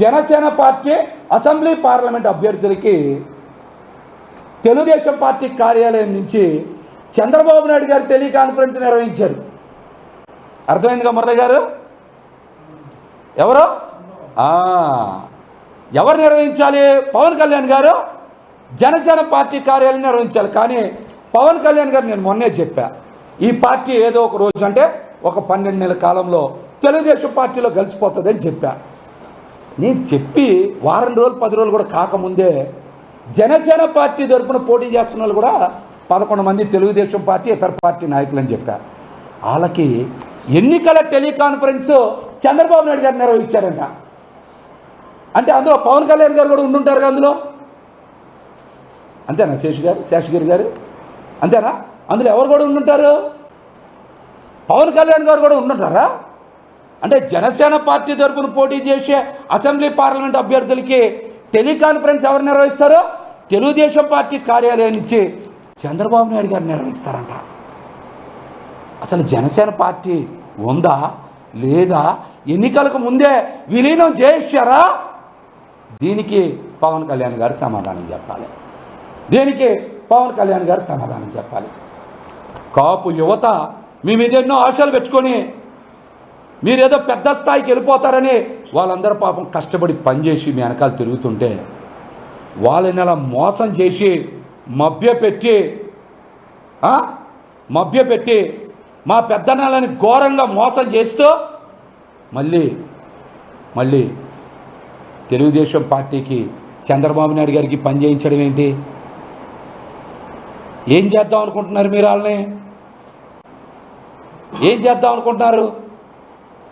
Janasena party assembly parliament అభ్యర్థులకి Telugu Desam party కార్యాలయం నుంచి చంద్రబాబు నాయుడు గారు టెలికాన్ఫరెన్స్ నిర్వహించారు. అర్థమైందిగా మురళి గారు? ఎవరు? ఎవరు నిర్వహించాలి? పవన్ కళ్యాణ్ గారు జనసేన పార్టీ కార్యాలయం నిర్వహించాలి. కానీ పవన్ కళ్యాణ్ గారు నేను మొన్నే చెప్పా ఈ పార్టీ ఏదో ఒక రోజు అంటే ఒక పన్నెండు నెలల కాలంలో తెలుగుదేశం పార్టీలో కలిసిపోతుందని చెప్పా. నేను చెప్పి వారం రోజులు పది రోజులు కూడా కాకముందే జనసేన పార్టీ తరఫున పోటీ చేస్తున్న వాళ్ళు కూడా పదకొండు మంది తెలుగుదేశం పార్టీ ఇతర పార్టీ నాయకులు అని చెప్పా వాళ్ళకి ఎన్నికల టెలికాన్ఫరెన్స్ చంద్రబాబు నాయుడు గారు నిర్వహించారంట. అంటే అందులో పవన్ కళ్యాణ్ గారు కూడా ఉండుంటారు అందులో? అంతేనా శేషు గారు శేషగిరి గారు? అంతేనా? అందులో ఎవరు కూడా ఉండుంటారు? పవన్ కళ్యాణ్ గారు కూడా ఉండుంటారా? అంటే జనసేన పార్టీ తరఫున పోటీ చేసే అసెంబ్లీ పార్లమెంట్ అభ్యర్థులకి టెలికాన్ఫరెన్స్ ఎవరు నిర్వహిస్తారో తెలుగుదేశం పార్టీ కార్యాలయం నుంచి చంద్రబాబు నాయుడు గారు నిర్వహిస్తారంట. అసలు జనసేన పార్టీ ఉందా? లేదా? ఎన్నికలకు ముందే విలీనం చేశారా? దీనికి పవన్ కళ్యాణ్ గారు సమాధానం చెప్పాలి. దీనికి పవన్ కళ్యాణ్ గారు సమాధానం చెప్పాలి. కాపు యువత మీ మీద ఎన్నో ఆశలు పెట్టుకొని మీరేదో పెద్ద స్థాయికి వెళ్ళిపోతారని వాళ్ళందరూ పాపం కష్టపడి పనిచేసి మీ వెనకాల తిరుగుతుంటే వాళ్ళని అలా మోసం చేసి మభ్యపెట్టి మభ్యపెట్టి మా పెద్దనాలని ఘోరంగా మోసం చేస్తూ మళ్ళీ మళ్ళీ తెలుగుదేశం పార్టీకి చంద్రబాబు నాయుడు గారికి పని చేయించడం ఏంటి? ఏం చేద్దాం అనుకుంటున్నారు మీరు వాళ్ళని? ఏం చేద్దాం అనుకుంటున్నారు?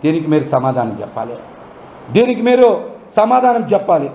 దీనికి మీరు సమాధానం చెప్పాలి. దీనికి మీరు సమాధానం చెప్పాలి.